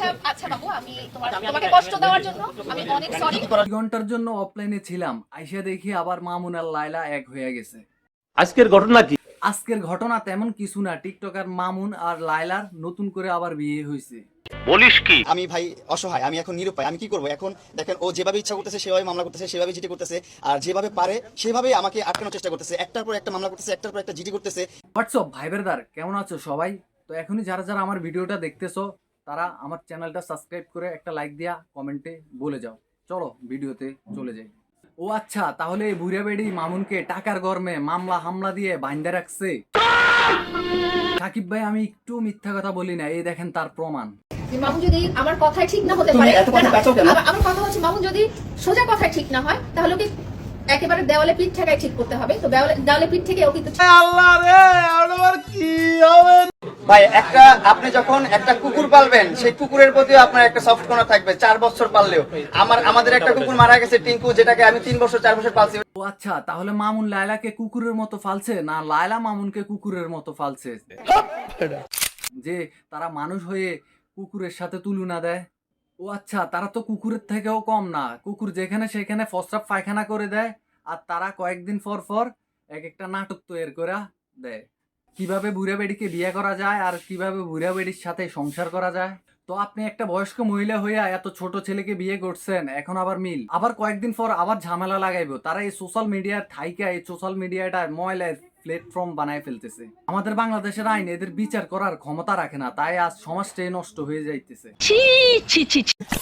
আচ্ছা আচ্ছা বাবু আমি তোমার তোমাকে কষ্ট দেওয়ার জন্য আমি অনেক সরি ঘণ্টার জন্য অফলাইনে ছিলাম আইসা দেখি আবার মামুন আর লাইলা এক হয়ে গেছে। আজকের ঘটনা কি? আজকের ঘটনা তেমন কিছু না টিকটকার মামুন আর লাইলার নতুন করে আবার বিয়ে হয়েছে। বলিস কি? আমি ভাই অসহায় আমি এখন নিরুপায় আমি কি করব? এখন দেখেন ও যেভাবে ইচ্ছা করতেছে সেভাবে মামলা করতেছে সেভাবে জিডি করতেছে আর যেভাবে পারে সেভাবে আমাকে আটকানোর চেষ্টা করতেছে। একটার পর একটা মামলা করতেছে একটার পর একটা জিডি করতেছে। হোয়াটসঅ্যাপ ভাই বেরদার কেমন আছো সবাই? তো এখনই যারা যারা আমার ভিডিওটা দেখতেছো তারা আমার চ্যানেলটা সাবস্ক্রাইব করে একটা লাইক দিয়া কমেন্টে বলে যাও। চলো ভিডিওতে চলে যাই। ও আচ্ছা তাহলে এই বুড়া বেড়ি মামুনকে টাকার গরমে মামলা হামলা দিয়ে বাইন্দা রাখছে? সাকিব ভাই আমি একটু মিথ্যা কথা বলি না এই দেখেন তার প্রমাণ। মামু যদি আমার কথায় ঠিক না হতে পারে? আমার- কথা হচ্ছে মামু যদি সোজা কথায় ঠিক না হয় তাহলে ওকে একেবারে দেওয়ালে পিঠ ঠেকায় ঠিক করতে হবে। তো দেওয়ালে দেওয়ালে পিঠ থেকে ও কিন্তু ভাই, একটা, আপনি যখন একটা কুকুর পালবেন, সেই কুকুরের প্রতিও আপনার একটা সফট কর্নার থাকবে, চার বছর পাললেও। আমার, আমাদের একটা কুকুর মারা গেছে, টিঙ্কু, যেটাকে আমি তিন বছর, চার বছর পালছি। ও আচ্ছা তাহলে মামুন লায়লাকে কুকুরের মতো ফালছে, না লায়লা মামুনকে কুকুরের মতো ফালছে? যে তারা মানুষ হয়ে কুকুরের সাথে তুলনা দেয়। ও আচ্ছা তারা তো কুকুরের থেকেও কম না। কুকুর যেখানে সেখানে ফসরাপ পায়খানা করে দেয়, আর তারা কয়েকদিন পর পর এক একটা নাটক তৈরি করে দেয়। কীভাবে বুড়া বেডিকে বিয়ে করা যায় আর কীভাবে বুড়া বেডির সাথে সংসার করা যায়? তো আপনি একটা বয়স্ক মহিলা হইয়া এত ছোট ছেলেকে বিয়ে করছেন, এখন আবার মিল। আবার কয়েকদিন পর আবার ঝামেলা লাগাইবো। তারা এই সোশ্যাল মিডিয়ার থাইকা, এই সোশ্যাল মিডিয়াটা ময়লার প্ল্যাটফর্ম বানায় ফেলতেছে। আমাদের বাংলাদেশের আইন এদের বিচার করার ক্ষমতা রাখে না, তাই আজ সমাজটাই নষ্ট হয়ে যাইতেছে।